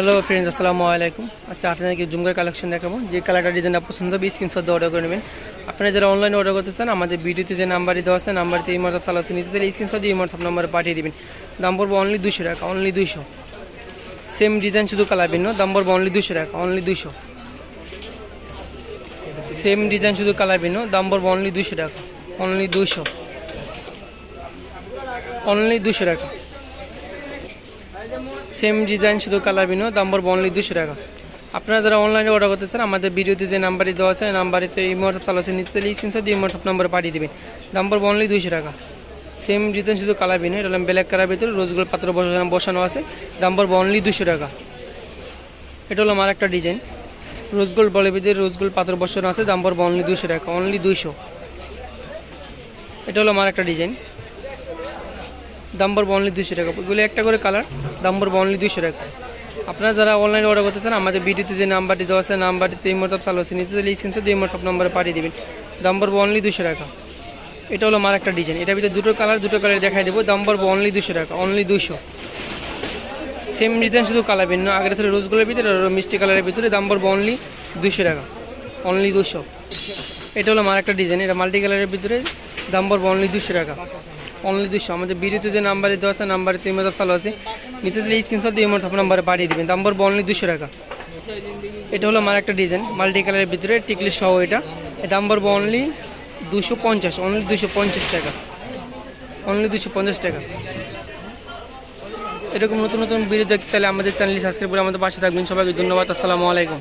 Hello friends আসসালামু আলাইকুম। আচ্ছা আপনাদেরকে জুমকার কালেকশন দেখাবো। যে কালারটা ডিজাইনটা পছন্দ হবে স্ক্রিনশট দিয়ে অর্ডার করে নেবেন। আপনারা যারা অনলাইনে অর্ডার করতে চান, আমাদের ভিডিওতে যে নাম্বারই দেওয়া আছে নাম্বারটি এই মাসাব চালাচ্ছে নিতে দিলে স্ক্রিনশট দিয়ে এই মাসাব নাম্বারে পাঠিয়ে দেবেন। দাম পড়ব অনলি দুশো টাকা অনলি দুশো সেম ডিজাইন শুধু কালার ভিন্ন, দাম পড়ব অনলি দুশো টাকা অনলি দুশো সেম ডিজাইন শুধু কালার ভিন্ন, দাম পড়ব অনলি দুশো টাকা অনলি দুশো অনলি দুশো টাকা। সেম ডিজাইন শুধু কালার ভিন্ন দাম পড়ব অনলি দুশো টাকা। আপনারা যারা অনলাইনে অর্ডার করতে চান, আমাদের ভিডিওতে যে নাম্বারটি দেওয়া আছে নাম্বারিতে এই হোয়াটসঅ্যাপ চালাচ্ছে নিতে দিলে স্ক্রিনশট দিয়ে হোয়াটসঅ্যাপ নাম্বারে পাঠিয়ে দেবেন। দাম পড়ব অনলি দুশো টাকা। সেম ডিজাইন শুধু কালার ভিন্ন এটা ব্ল্যাক কালার ভিতরে রোজগুলো পাত্র বসানো বসানো আছে, দাম পড়ব অনলি দুশো টাকা। এটা হলো আমার একটা ডিজাইন রোজ গোল্ড বলে ভিতরে রোজ গোল্ড পাথর বসানো আছে, দাম পড়ব অনলি দুশো টাকা অনলি দুইশো। এটা হলো আমার একটা ডিজাইন দাম পড়ব অনলি দুশো টাকা। এগুলো একটা করে কালার দাম পড়ব অনলি দুশো টাকা। আপনারা যারা অনলাইনে অর্ডার করতে চান, আমাদের ভিডিওতে যে নাম্বারটি দেওয়া আছে নাম্বারটিতে এই মোটপ চালু আছে নিতে দিলে স্ক্রিনশট দিয়ে মোটপ নাম্বারে পাঠিয়ে দেবেন। দাম পড়ব অনলি দুশো টাকা। এটা হলো আমার একটা ডিজাইন এটার ভিতরে দুটো কালার দুটো কালার দেখাই দেবো। দাম পড়ব অনলি দুশো টাকা অনলি দুশো সেম ডিজাইন শুধু কালার ভিন্ন। আগের ছিল রোজগুলোর ভিতরে মিষ্টি কালারের ভিতরে দাম পড়ব অনলি দুশো টাকা। অনলি দুশো এটা হলো আমার একটা ডিজাইন এটা মাল্টি কালারের ভিতরে দাম পড়ব অনলি দুশো টাকা। অনলি দুশো আমাদের ভিডিওতে যে নাম্বারে দেওয়া আছে, নাম্বারে তিন মাস চালু আছে। নিতে দিলে স্ক্রিনশট দিয়ে আমার নাম্বারে পাঠিয়ে দেবেন। দাম পড়ব অনলি দুশো টাকা। এটা হলো আমার একটা ডিজাইন মাল্টি কালারের ভিতরে টিকলি সহ এটা। দাম পড়ব অনলি দুশো পঞ্চাশ, অনলি দুশো পঞ্চাশ টাকা। অনলি দুশো পঞ্চাশ টাকা। এরকম নতুন নতুন ভিডিও দেখতে চাইলে আমাদের চ্যানেলটি সাবস্ক্রাইব করে আমাদের পাশে থাকবেন। সবাইকে ধন্যবাদ, আসসালামু আলাইকুম।